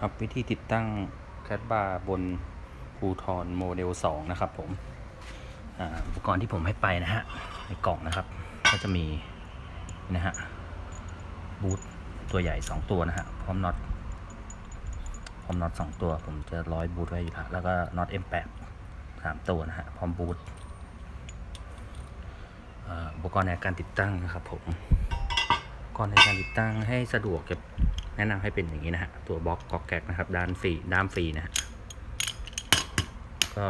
ครับวิธีติดตั้งแคดบาร์บนภูทรโมเดล 2 นะครับผมอุปกรณ์ที่ผมให้ไปนะฮะในกล่องนะครับ ก็จะมีนะฮะบูทตัวใหญ่ 2 ตัวนะฮะพร้อมน็อตพร้อมน็อต2ตัว ผมจะร้อยบูทไว้อยู่แล้วแล้วก็น็อต M8 3 ตัวนะฮะพร้อมบูทอุปกรณ์ในการติดตั้งนะครับผม ก่อนในการติดตั้งให้สะดวกจะแนะนำให้เป็นอย่างนี้นะฮะ ตัวบล็อกกอกแก๊กนะครับ ด้านฟรีด้ามฟรีนะฮะ ก็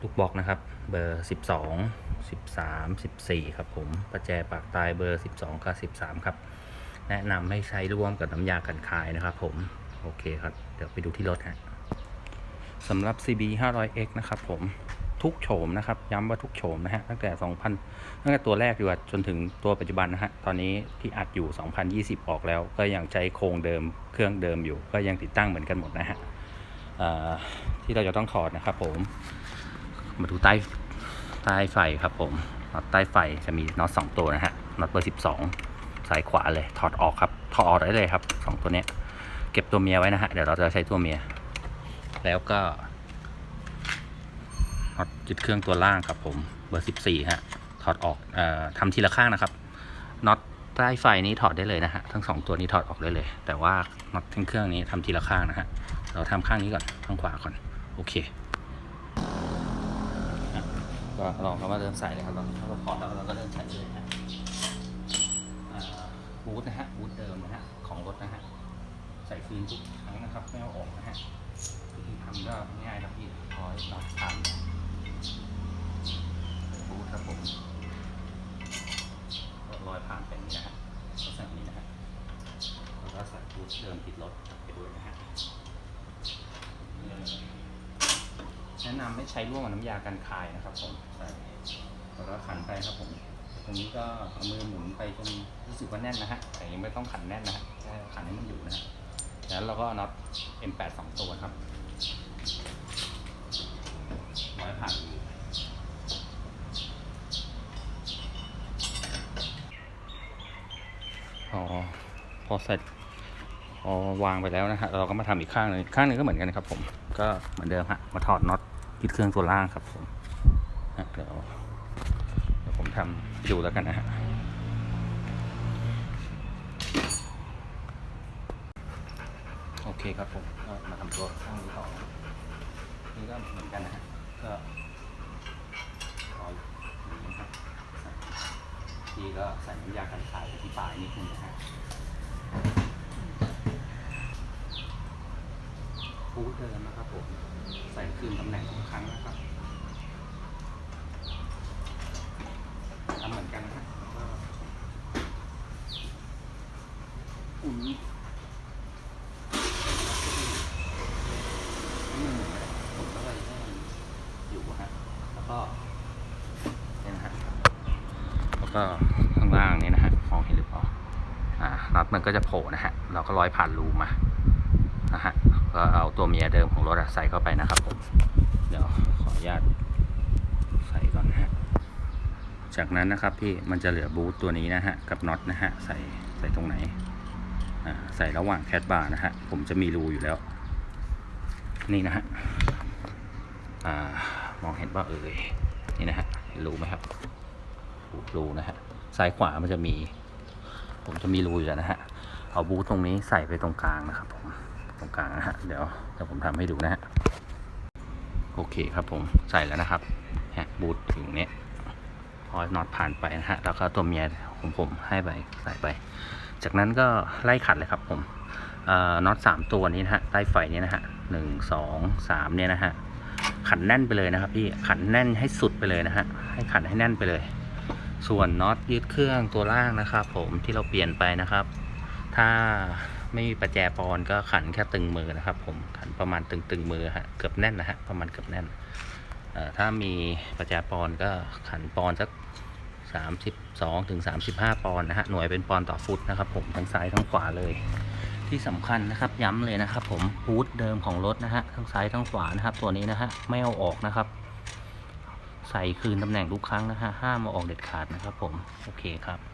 ลูกบล็อกนะครับ เบอร์ 12 13 14 ครับผม ประแจปากตายเบอร์ 12 กับ 13 ครับ แนะนำให้ใช้ร่วมกับน้ำยากันคายนะครับผม โอเคครับ เดี๋ยวไปดูที่รถฮะสำหรับ CB 500X นะครับผม ทุกโฉมนะครับ ย้ำว่าทุกโฉมนะฮะตั้งแต่ 2000 ตั้งแต่ตัวแรกดีกว่จนถึงตัวปัจจุบันนะฮะตอนนี้ที่อัดอยู่ 2020 ออกแล้ว ก็ยังใช้โครงเดิมเครื่องเดิมอยู่ ก็ยังติดตั้งเหมือนกันหมดนะฮะที่เราจะต้องถอดนะครับผม มาดูใต้ใต้ไฟครับผมน็อตใต้ไฟจะมีน็อตสองตัวนะฮะน็อตเบอร์12สองสายขวาเลยถอดออกครับถอดออกได้เลยครับสองตัวเนี้ยเก็บตัวเมียไว้นะฮะเดี๋ยวเราจะใช้ตัวเมีย แล้วก็ อตยึดเครื่องตัวล่างครับผมเบอร์ 14ฮะถอดออกออทำทีละข้างนะครับน็อตใต้ไฟนี้ถอดได้เลยนะฮะทั้งสองตัวนี้ถอดออกได้เลย แต่ว่าน็อตทั้งเครื่องนี้ทำทีละข้างนะฮะเราทำข้างนี้ก่อนข้างขวาก่อนโอเคก็ลองเข้ามาเริ่มใส่เลยครับเราเราพอแล้วเราก็เริ่มใส่เลยฮะบูทนะฮะบูทเดิมนะฮะของรถนะฮะใส่ฟิล์มทุกครั้งนะครับไม่เอาออกนะฮะวิธีทำก็ง่ายครับพี่พอน็อตทำ บูทครับผมก็ลอยผ่านไปนี่นะฮะลักษณะนี้นะฮะแล้วก็ใส่บูทเดิมติดรถไปด้วยนะฮะแนะนำให้ใช้ร่วมกับน้ำยากันคายนะครับผมใส่แล้วก็ขันไปครับผม ตรงนี้ก็เอามือหมุนไปจนรู้สึกว่าแน่นนะฮะ แต่ยังไม่ต้องขันแน่นนะฮะแค่ขันให้มันอยู่นะฮะจากนั้นเราก็น็อต M8 สองตัวครับร้อยผ่านอยู่ พอพ อเสร็จพอวางไปแล้วนะฮะเราก็มาทำอีกข้างหนึงข้างหนึงก็เหมือนกันนะครับผมก็เหมือนเดิมฮะมาถอดน็อตยึดเครื่องตัวล่างครับผมนะเดี๋ยวเดี๋ยวผมทำให้ดูแล้วกันนะฮะโอเคครับผมก็มาทำตัวข้างนี้ต่อนี่ก็เหมือนกันนะฮะก็ร้อยอย่างนี้ครับที่ก็ใส่น้ำยากันขายที่ปลายนิดนึงูดเดิมนะครับผม ใส่คืนตำแหน่งทุกครั้งนะครับทำเหมือนกันนะฮะแล้วก็อุ่นอืมผมก็เลยให้มันอยู่ฮะแล้วก็เนี่ยนะฮะแล้วก็ข้างล่างนี้นะฮะมองเห็นหรือเปล่าอ่าน็อตมันก็จะโผล่นะฮะ เราก็ร้อยผ่านรูมานะฮะ ก็เอาตัวเมียเดิมของรถอะใส่เข้าไปนะครับผม เดี๋ยวขออนุญาตใส่ก่อนนะฮะ จากนั้นนะครับพี่มันจะเหลือบูทตัวนี้นะฮะกับน็อตนะฮะใส่ใส่ตรงไหนใส่ระหว่างแคดบาร์นะฮะผมจะมีรูอยู่แล้ว นี่นะฮะมองเห็นว่าเอ่ยนี่นะฮะเห็นรูไหมครับรูนะฮะซ้ายขวามันจะมี ผมจะมีรูอยู่แล้วนะฮะเอาบูทตรงนี้ใส่ไปตรงกลางนะครับผม ตรงกลางนะฮะเดี๋ยวเดี๋ยวผมทำให้ดูนะฮะโอเคครับผมใส่แล้วนะครับฮะบูทถึงเนี้ยพอน็อตผ่านไปนะฮะแล้วก็ตัวเมียของผมให้ไปใส่ไป จากนั้นก็ไล่ขัดเลยครับผมเอ่อน็อตสามตัวนี้นะฮะใต้ไฟนี้นะฮะหนึ่งสองสามเนี่ยนะฮะขันแน่นไปเลยนะครับพี่ขันแน่นให้สุดไปเลยนะฮะให้ขันให้แน่นไปเลย ส่วนน็อตยึดเครื่องตัวล่างนะครับ ผมที่เราเปลี่ยนไปนะครับ ถ้า ไม่มีประแจปอนก็ขันแค่ตึงมือนะครับ ผมขันประมาณตึงตึงมือฮะเกือบแน่นนะฮะประมาณเกือบแน่นถ้ามีประแจปอนก็ขันปอนสักสามสิบสองถึงสามสิบห้าปอนด์นะฮะหน่วยเป็นปอนด์ต่อฟุตนะครับ ผมทั้งซ้ายทั้งขวาเลย ที่สำคัญนะครับย้ำเลยนะครับผมฮูดเดิมของรถนะฮะทั้งซ้ายทั้งขวานะครับ ตัวนี้นะฮะไม่เอาออกนะครับ ใส่คืนตำแหน่งทุกครั้งนะฮะห้ามมาออกเด็ดขาดนะครับ ผมโอเคครับ